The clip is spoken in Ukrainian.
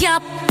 yap